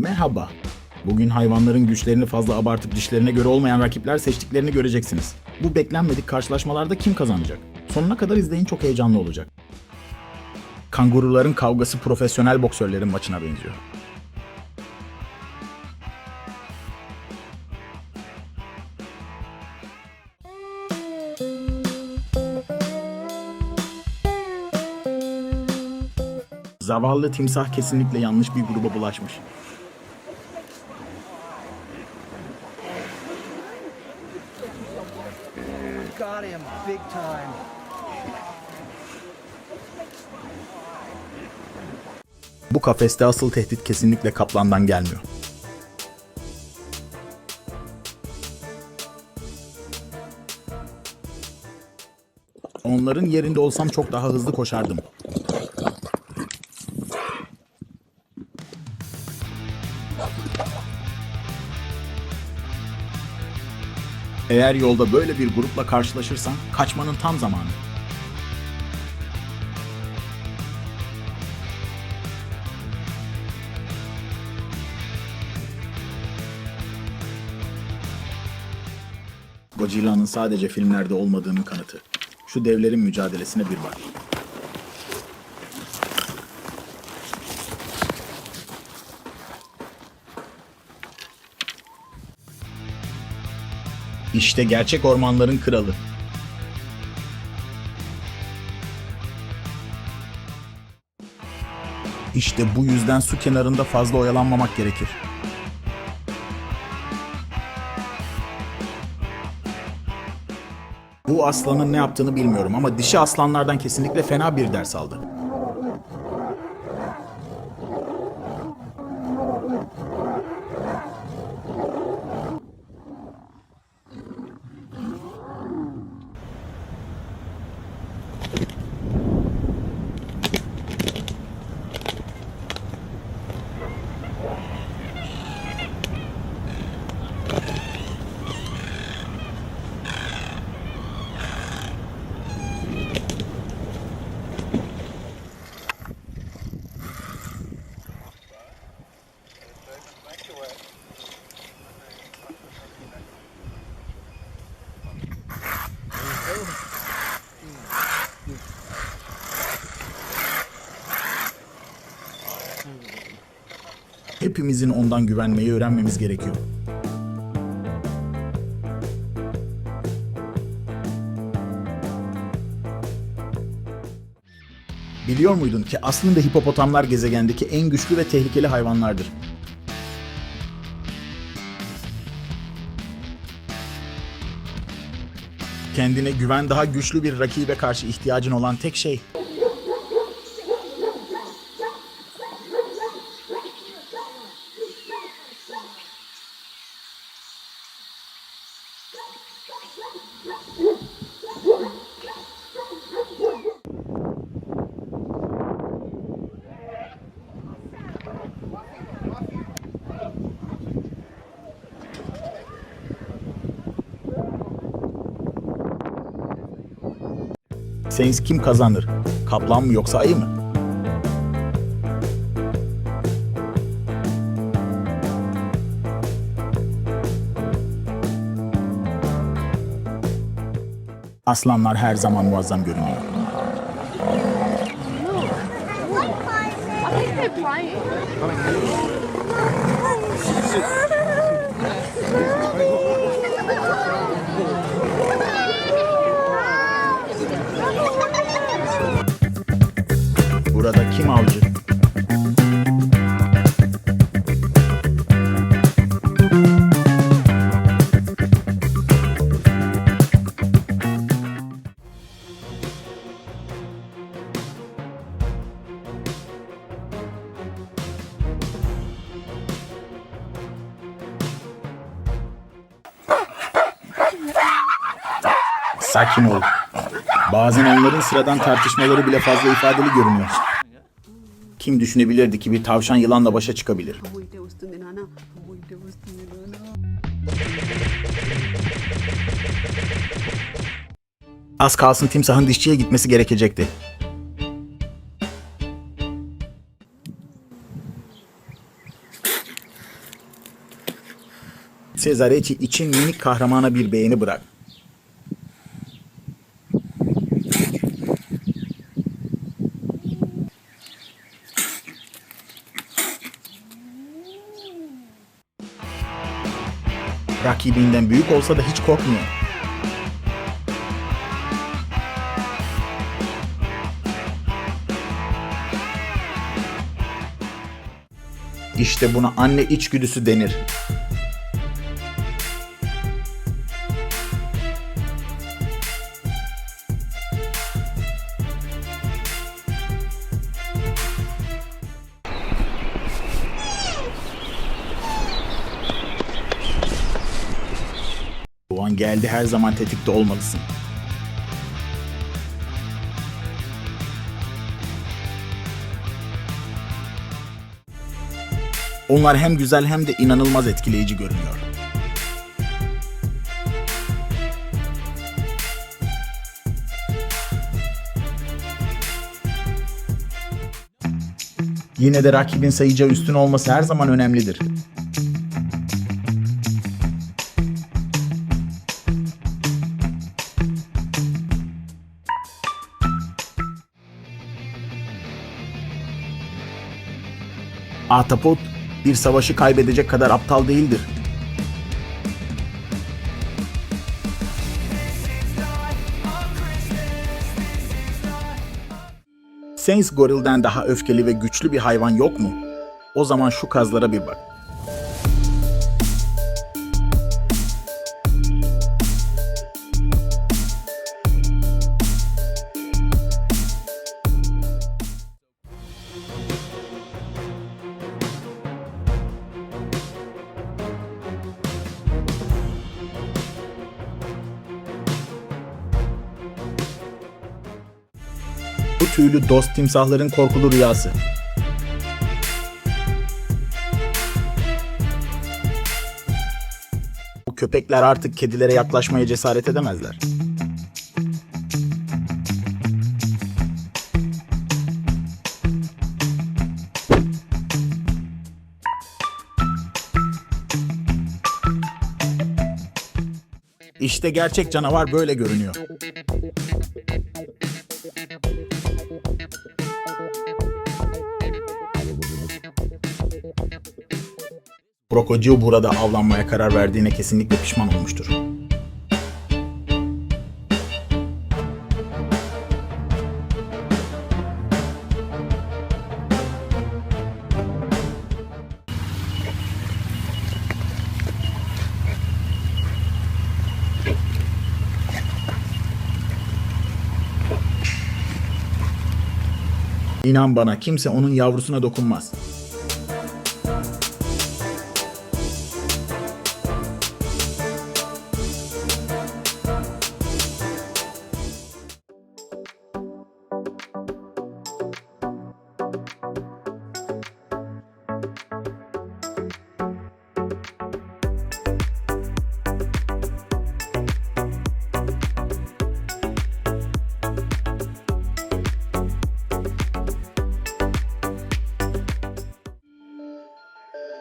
Merhaba. Bugün hayvanların güçlerini fazla abartıp dişlerine göre olmayan rakipler seçtiklerini göreceksiniz. Bu beklenmedik karşılaşmalarda kim kazanacak? Sonuna kadar izleyin çok heyecanlı olacak. Kanguruların kavgası profesyonel boksörlerin maçına benziyor. Zavallı timsah kesinlikle yanlış bir gruba bulaşmış. Big time. Bu kafeste asıl tehdit kesinlikle kaplandan gelmiyor. Onların yerinde olsam çok daha hızlı koşardım. Eğer yolda böyle bir grupla karşılaşırsan kaçmanın tam zamanı. Godzilla'nın sadece filmlerde olmadığının kanıtı. Şu devlerin mücadelesine bir bak. İşte gerçek ormanların kralı. İşte bu yüzden su kenarında fazla oyalanmamak gerekir. Bu aslanın ne yaptığını bilmiyorum ama dişi aslanlardan kesinlikle fena bir ders aldı. Hepimizin ondan güvenmeyi öğrenmemiz gerekiyor. Biliyor muydun ki aslında hipopotamlar gezegendeki en güçlü ve tehlikeli hayvanlardır? Kendine güven daha güçlü bir rakibe karşı ihtiyacın olan tek şey. Seniz kim kazanır? Kaplan mı yoksa ayı mı? Aslanlar her zaman muazzam görünüyor. Sakin ol. Bazen onların sıradan tartışmaları bile fazla ifadeli görünüyor. Kim düşünebilirdi ki bir tavşan yılanla başa çıkabilir? Az kalsın timsahın dişçiye gitmesi gerekecekti. Cesaretti için minik kahramana bir beğeni bırak. Rakibinden büyük olsa da hiç korkmuyor. İşte buna anne içgüdüsü denir. O an geldi her zaman tetikte olmalısın. Onlar hem güzel hem de inanılmaz etkileyici görünüyor. Yine de rakibin sayıca üstün olması her zaman önemlidir. Ahtapot bir savaşı kaybedecek kadar aptal değildir. Saints gorilden daha öfkeli ve güçlü bir hayvan yok mu? O zaman şu kazlara bir bak. Bu tüylü dost timsahların korkulu rüyası. Bu köpekler artık kedilere yaklaşmaya cesaret edemezler. İşte gerçek canavar böyle görünüyor. Krokodil burada avlanmaya karar verdiğine kesinlikle pişman olmuştur. İnan bana kimse onun yavrusuna dokunmaz.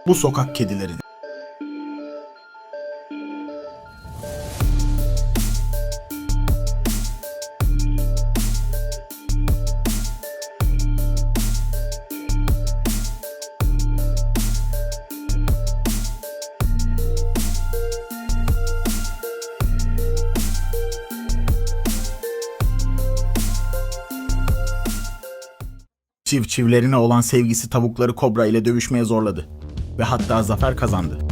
Bu sokak kedilerin. Çiv-çivlerine olan sevgisi tavukları kobra ile dövüşmeye zorladı ve hatta zafer kazandı.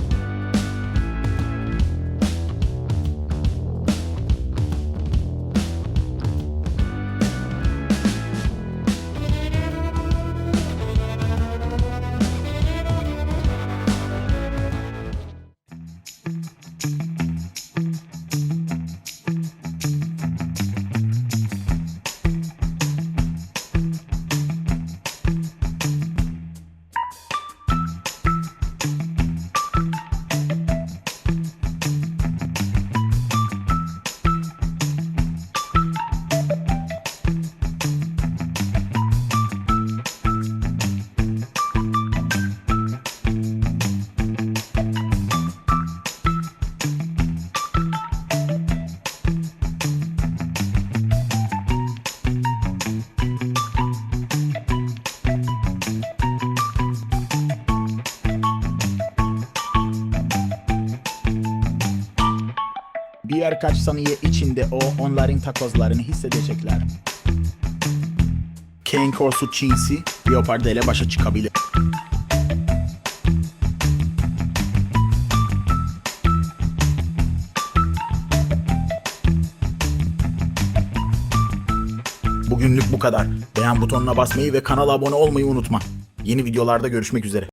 Birkaç saniye içinde o onların takozlarını hissedecekler. Kane Corso cinsi Leopardo ile başa çıkabilir. Bugünlük bu kadar. Beğen butonuna basmayı ve kanala abone olmayı unutma. Yeni videolarda görüşmek üzere.